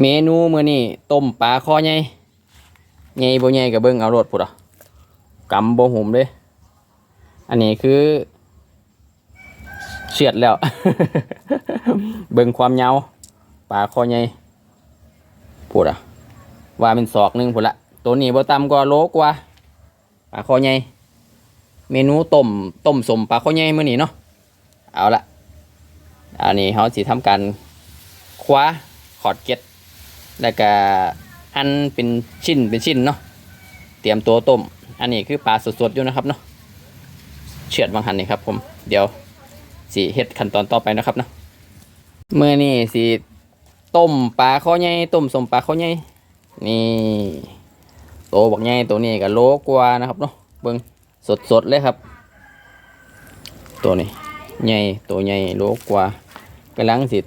เมนูมื้อนี้ต้มปลาคอใหญ่ใหญ่บ่ใหญ่ก็เบิ่งเอาโลดพุ่นอะกำบ่หุ่มเด้อันนี้คือเฉียดแล้ว เบิ่งความยาวปลาคอใหญ่พุ่นอะว่าเป็นศอกนึงพุ่นละตัวนี้บ่ต่ำกว่าโลกว่าปลาคอใหญ่เมนูต้มต้มสมปลาคอใหญ่มื้อนี้เนาะเอาละอันนี้เฮาสิทำการคว้าขอดเก็ด แล้วก็หั่นเป็นชิ้นเป็นชิ้นเนาะเตรียมตัวต้ม อันนี้คือปลาสดๆอยู่นะครับเนาะเชือดบางหันนี่ครับผมเดี๋ยวสีเฮ็ดขั้นตอนต่อไปนะครับเนาะเมื่อนี่สีต้มปลาข้อใหญ่ต้มสมปลาข้อใหญ่นี่โตบักใหญ่ตัวนี้ก็โลกว่านะครับเนาะเบิ่งสดๆเลยครับ ตัวนี้ใหญ่ตัวใหญ่โลกว่ากำลังสิ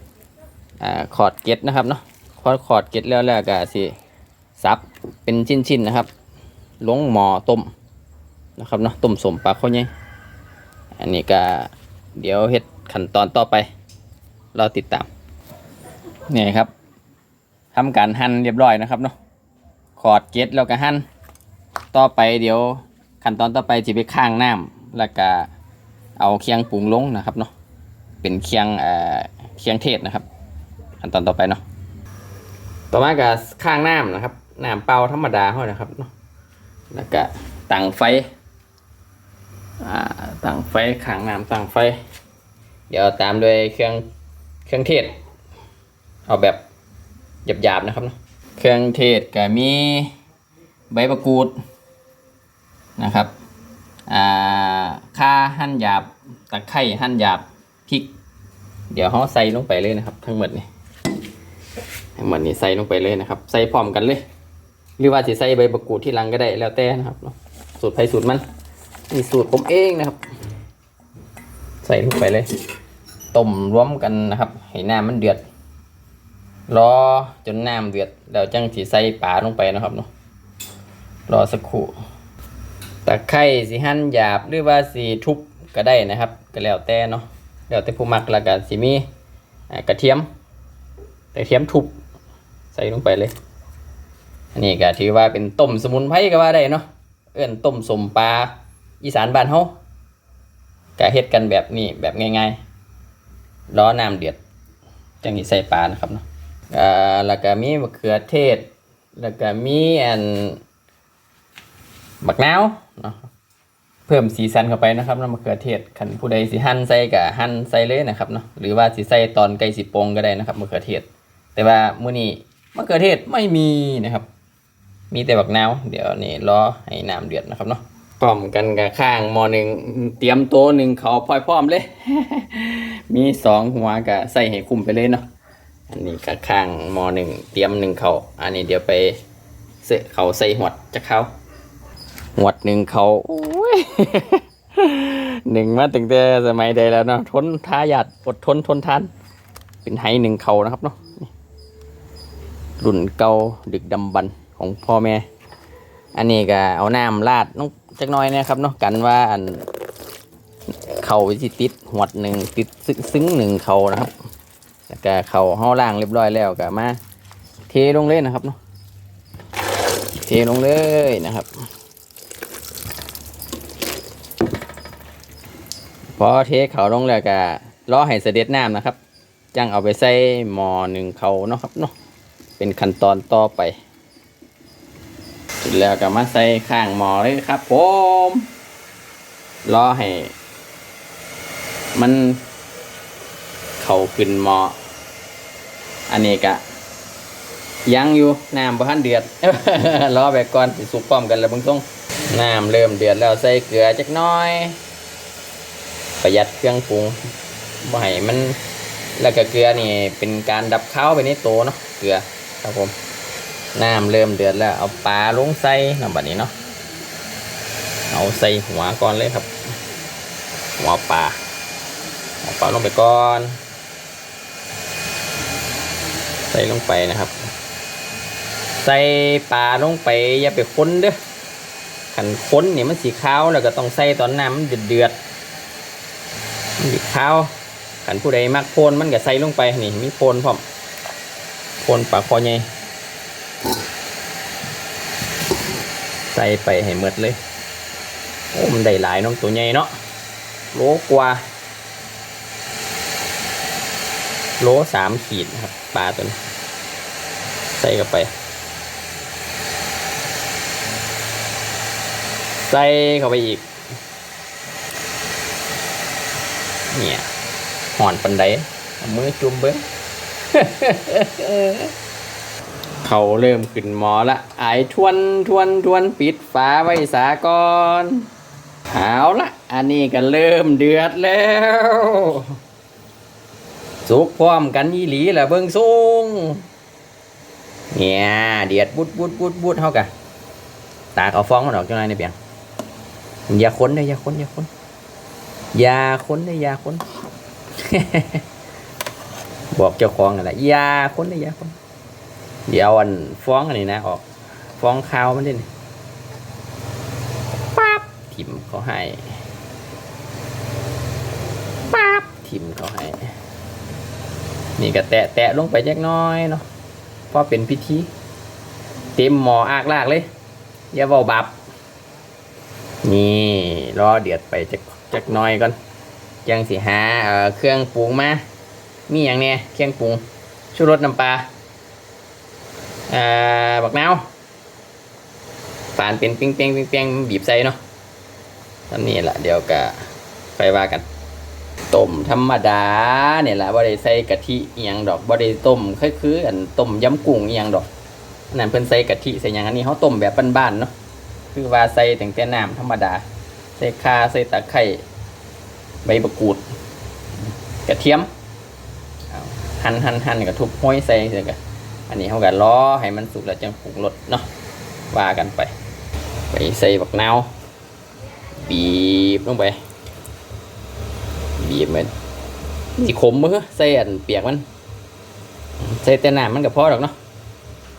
อ่าขอดเก็ดนะครับเนาะ พอขอดเก็ดแล้วแล้วก็สิซับเป็นชิ้นๆนะครับ ลงหม้อต้มนะครับเนาะต้มสมปลาข้าวใหญ่อันนี้ก็เดี๋ยวเฮ็ดขั้นตอนต่อไปรอติดตามนี่ครับทำการหั่นเรียบร้อยนะครับเนาะขอดเก็ดแล้วก็หั่นต่อไปเดี๋ยวขั้นตอนต่อไปจะไปข้างน้ำแล้วก็เอาเคียงปรุงลงนะครับเนาะเป็นเคียงเอ่อเคียงเทศนะครับ ขั้นตอนต่อไปเนาะ ต่อมาก็ข้างน้ำนะครับน้ำเปล่าธรรมดาเท่านะครับเนาะแล้วก็ตั้งไฟอ่าตั้งไฟข้างน้ำตั้งไฟ เดี๋ยวตามด้วยเครื่องเครื่องเทศ เอาแบบหยาบๆนะครับเนาะเครื่องเทศก็มีใบมะกรูดนะครับอ่าข่าหั่นหยาบตะไคร้หั่นหยาบพริก เดี๋ยวเขาใส่ลงไปเลยนะครับ ทั้งหมดนี่ ทั้หมดนี้ใส่ลงไปเลยนะครับ ใส่พร้อมกันเลย หรือว่าจะใส่ใบมะกรูดที่ลังก็ได้แล้วแต่นะครับเนาะสูตรไผสูตรมันนี่สูตรผมเองนะครับ ใส่ลงไปเลยต้มรวมกันนะครับ ให้น้ำมันเดือดรอจนน้ำเดือดแล้วจังสิใส่ปลาลงไปนะครับเนาะรอสักครู่ตะไคร้สิหั่นหยาบหรือว่าสิทุบก็ได้นะครับ ก็แล้วแต่เนาะแล้วแต่ผู้มักล้วก็สิมีอ่ากระเทียมแต่เทียมทุบ ใส่ลงไปเลย อันนี้ก็ถือว่าเป็นต้มสมุนไพรก็ว่าได้เนาะ เอื้อนต้มสมปลาอีสานบ้านเฮาก็เฮ็ดกันแบบนี้แบบง่ายๆล้อน้ำเดือดจังสิใส่ปลานะครับเนาะอ่าแล้วก็มีมะเขือเทศ แล้วก็มีอันบักนาวเนาะเพิ่มสีสันเข้าไปนะครับน้ำมะเขือเทศขันผู้ใดสิหั่นใส่กับหั่นใส่เลยนะครับเนาะหรือว่าสิใส่ตอนไก่สิโปงก็ได้นะครับมะเขือเทศ แต่ว่ามื้อนี้ มะเขือเทศไม่มีนะครับ มีแต่บักนาวเดี๋ยวนี่รอให้น้ำเดือดนะครับเนาะพร้อมกันกับข้างมอหนึ่งเตรียมโต๊ะหนึ่งเขาพลอยพร้อมเลย มีสองหัวกับใส่ให้คุ้มไปเลยเนาะอันนี้กับข้างมอหนึ่งเตรียมหนึ่งเขาอันนี้เดี๋ยวไปเสะเขาใส่หวดจะเขาหวดหนึ่งเขาหนึ่งมาตั้งแต่สมัยใดแล้วเนาะทนท้าหยาดอดทนทนทานเป็นไฮหนึ่งเขานะครับเนาะ รุ่นเก่าดึกดำบรรพ์ของพ่อแม่ อันนี้ก็เอาน้ำราดน้องจักน้อยนะครับเนาะกันว่าอันเขาสิติดหวดหนึ่งติดซึ้งหนึ่งเขานะครับแล้วก็เข่าห้าล่างเรียบร้อยแล้วก็มาเทลงเลยนะครับเนาะเทลงเลยนะครับพอเทเขาลงแล้วก็รอให้เสด็จน้ำนะครับจังเอาไปใส่หม้อหนึ่งเขาเนาะครับเนาะ เป็นขั้นตอนต่อไปเสร็จแล้วก็มาใส่ข้างหม้อเลยครับผมรอให้ มันเข้าขึ้นหม้ออันนี้ก็ยังอยู่น้ำบ่ทันเดือดรอไปก่อนสิสุกพร้อมกันแล้วเบิ่งตรงน้ำเริ่มเดือดแล้วใส่เกลือจักน้อย ประหยัดเครื่องปรุงบ่ให้มัน แล้วก็เกลือนี่เป็นการดับข้าวไปในโตเนาะเกลือ ครับผมน้ำเริ่มเดือดแล้ว เอาปลาลงใส่น้ำบัดนี้เนาะเอาใส่หัวก่อนเลยครับ หัวปลาหัวปลาลงไปก่อน ใส่ลงไปนะครับ ใส่ปลาลงไปอย่าไปค้นเด้อขันค้นเนี่ยมันสีขาวแล้วก็ต้องใส่ตอนน้ำมันเดือดเดือดมันดิข้าวขันผู้ใดมักโพนมันก็ใส่ลงไปนี่มีโพนพร้อม คนปลาคอใหญ่ใส่ไปให้หมดเลยโอ้มันได้หลายน้องตัวใหญ่เนาะโลกว่า โลสามขีดครับปลาตัวนี้ใส่เข้าไป ใส่เข้าไปอีก เนี่ยหอนปันไดมือจุ่มเบิ้ง เขาเริ่มขึ้นหมอละ ไอายทวนทวนทวนปิดฝาไว้สาก่อนเอาละอันนี้ก็เริ่มเดือดแล้วสุกพร้อมกันยี่หลีแหละเบิ้งสูงเนี่ยเดือดบุดบุดบุดบุดเท่ากันตาเอาฟ้องมันออกจังไรในเปียงอย่าค้นเลยอย่าค้นอย่าค้นอย่าค้นเลยอย่าค้น บอกเจ้าของนั่นแหละอย่าคนเลยยาคนเดี๋ยวอันฟ้องอันนี้นะออกฟ้องข้าวมันดิปั๊บทิมเขาให้ปั๊บทิมเขาให้นี่ก็แตะแตะลงไปเล็กน้อยเนาะเพราะเป็นพิธี เต็มหมออากลากเลย อย่าเบาบับ นี่รอเดือดไปจักจักน้อยก่อนยังสิหาเอ่อเครื่องปรุงมา มีอย่างเนี้ยเครื่องปรุงชูรสน้ำปลาอ่าบักนาวปานเป็นปิ้งเปียงปิ้งเปียงบีบใส่เนาะทำนี่แหละเดี๋ยวก็ไปว่ากันต้มธรรมดาเนี่ยแหละบ่ได้ใส่กะทิเอหยังดอกบ่ได้ต้มคือคืออันต้มยำกุ้งเอหยังดอกนนั้นเพิ่นใส่กะทิใส่หยังอันนี้เขาต้มแบบบ้านๆเนาะคือว่าใส่ตั้งแต่น้ำธรรมดา ใส่ข่าใส่ตะไคร้ใบมะกรูด กระเทียม หั่นหั่นหั่นกับทุบห้อยใส่เสร็จกันอันนี้เขาก็ล้อให้มันสุกแล้วจังปรุงรสเนาะว่ากันไป ไปใส่บักนาวบีบลงไป บีบมันสิขมมือใส่อันเปียกมันใส่แต่น้ำมันก็พอหรอกเนาะ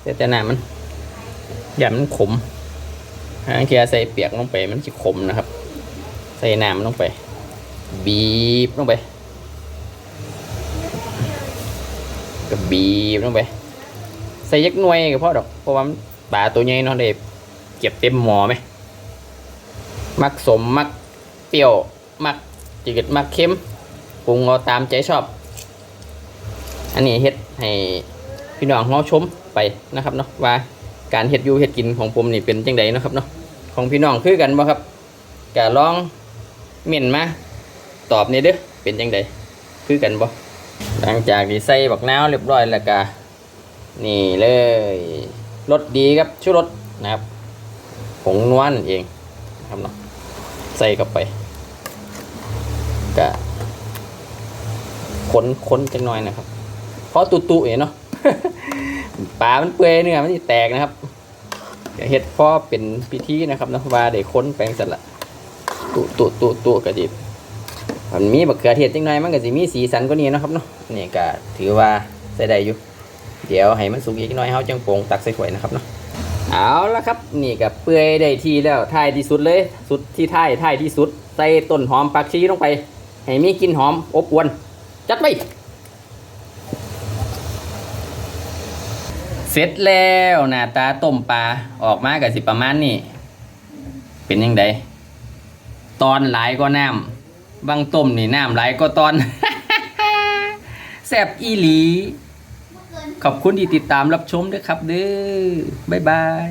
ใส่แต่น้ำมันอย่ามันขมหางเคียใส่เปียกลงไปมันจะขมนะครับ ใส่น้ำลงไป บีบลงไป บีบลงไป ใส่ยักหน่วยก็พอดอก เพราะว่าปลาตัวใหญ่เนาะเด็เก็บเต็มหมอไหม มักสมมักเปรี้ยว มักจืดมักเค็มปรุงเอาตามใจชอบ อันนี้เฮ็ดให้พี่น้องเราชมไปนะครับเนาะว่าการเฮ็ดอยู่เฮ็ดกินของผมนี่เป็นจังไดนะครับเนาะของพี่น้องคือกันบ่ครับก็ลองเม่นมาตอบนี่เด้อเป็นจังไดคือกันบ่ หลังจากที่ใส่บักนาวเรียบร้อยแล้วก็นี่เลยรสดีครับชูรสนะครับผงนวลเองนะครับเนาะใส่เข้าไปกะค้นค้นจังหน่อยนะครับ เพราะตุตุเองเนาะปลามันเปื่อยเนื้อมันแตกนะครับเฮ็ดพราะเป็นพิธีนะครับเนาะว่าได้ค้นแปลงเสร็จละตุตุตุตุกระดิบ มันมีบักเขือเทศจังหน่อยมันก็สิมีสีสันกว่านี้นะครับเนาะนี่ก็ถือว่าใส่ได้อยู่ เดี๋ยวให้มันสุกอีกหน่อยเฮาจังโปงตักใส่ถ้วยนะครับเนาะเอาละครับนี่กับเปื่อยได้ทีแล้วท้ายที่สุดเลย สุดที่ท้ายท้ายที่สุด ใส่ต้นหอมปักชีลงไป ให้มีกลิ่นหอมอบอวน จัดไปเสร็จแล้วหน้าตาต้มปลาออกมากับสิประมาณนี้เป็นยังไงตอนหลายก็น้ำ บางต้มนี่น้ำหลายก็ตอน แซ่บอีหลี ขอบคุณที่ติดตามรับชมด้วยครับเด้อบ๊ายบาย